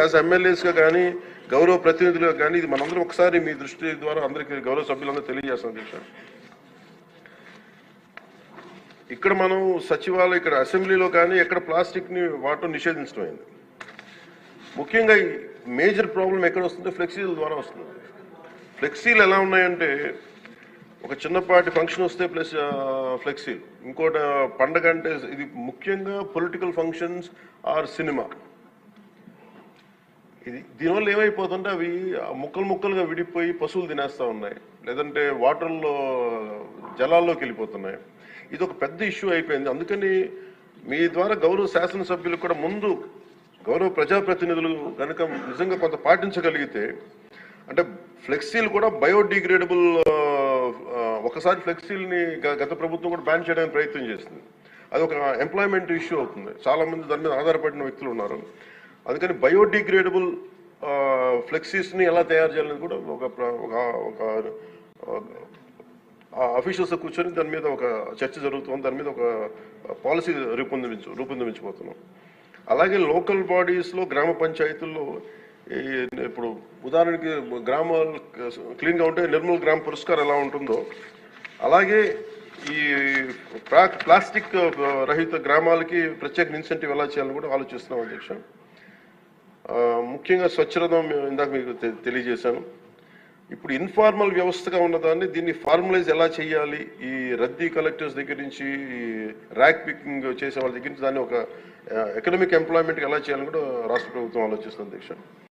As ఎమ్మెల్యేస్గా కానీ గౌరవ ప్రతినిధులుగా కానీ ఇది మనందరం ఒకసారి మీ దృష్టి ద్వారా అందరికీ గౌరవ సభ్యులందరూ తెలియజేస్తాం దీక్ష ఇక్కడ మనం సచివాలయం ఇక్కడ అసెంబ్లీలో కానీ ఎక్కడ ప్లాస్టిక్ని వాడటం నిషేధించడం ముఖ్యంగా మేజర్ ప్రాబ్లం ఎక్కడ వస్తుందో ఫ్లెక్సీల ద్వారా వస్తుంది. ఫ్లెక్సీలు ఎలా ఉన్నాయంటే ఒక చిన్నపాటి ఫంక్షన్ వస్తే ప్లస్ ఫ్లెక్సీలు. ఇంకోటి పండగ అంటే ఇది ముఖ్యంగా పొలిటికల్ ఫంక్షన్స్ ఆర్ సినిమా. ఇది దీనివల్ల ఏమైపోతుంటే అవి ముక్కలు ముక్కలుగా విడిపోయి పశువులు తినేస్తూ ఉన్నాయి. లేదంటే వాటర్లో జలాల్లోకి వెళ్ళిపోతున్నాయి. ఇది ఒక పెద్ద ఇష్యూ అయిపోయింది. అందుకని మీ ద్వారా గౌరవ శాసనసభ్యులు కూడా ముందు గౌరవ ప్రజాప్రతినిధులు కనుక నిజంగా కొంత పాటించగలిగితే అంటే ఫ్లెక్సీలు కూడా బయోడిగ్రేడబుల్ ఒకసారి ఫ్లెక్సీల్ని గత ప్రభుత్వం కూడా బ్యాన్ చేయడానికి ప్రయత్నం చేసింది. అది ఒక ఎంప్లాయ్మెంట్ ఇష్యూ అవుతుంది. చాలా మంది దాని మీద ఆధారపడిన వ్యక్తులు ఉన్నారు. అందుకని బయోడిగ్రేడబుల్ ఫ్లెక్సీస్ని ఎలా తయారు చేయాలని కూడా ఒక ఒక ఒక అఫీషియల్స్ కూర్చొని దాని మీద ఒక చర్చ జరుగుతుంది. దాని మీద ఒక పాలసీ రూపొందించు రూపొందించబోతున్నాం అలాగే లోకల్ బాడీస్లో గ్రామ పంచాయతీల్లో ఇప్పుడు ఉదాహరణకి గ్రామాలు క్లీన్గా ఉంటే నిర్మల్ గ్రామ పురస్కారం ఎలా ఉంటుందో అలాగే ఈ ప్లాస్టిక్ రహిత గ్రామాలకి ప్రత్యేక ఇన్సెంటివ్ ఎలా చేయాలని కూడా ఆలోచిస్తున్నాం అధ్యక్ష. ముఖ్యంగా స్వచ్ఛరథం ఇందాక మీకు తె- తెలియజేశాను. ఇప్పుడు ఇన్ఫార్మల్ వ్యవస్థగా ఉన్నదాన్ని దీన్ని ఫార్మలైజ్ ఎలా చేయాలి? ఈ రద్దీ కలెక్టర్స్ దగ్గర నుంచి ఈ ర్యాక్ పికింగ్ చేసే వాళ్ళ దగ్గర నుంచి దాన్ని ఒక ఎకనామిక్ ఎంప్లాయ్మెంట్కి ఎలా చేయాలని కూడా రాష్ట్ర ప్రభుత్వం ఆలోచిస్తుంది దీక్ష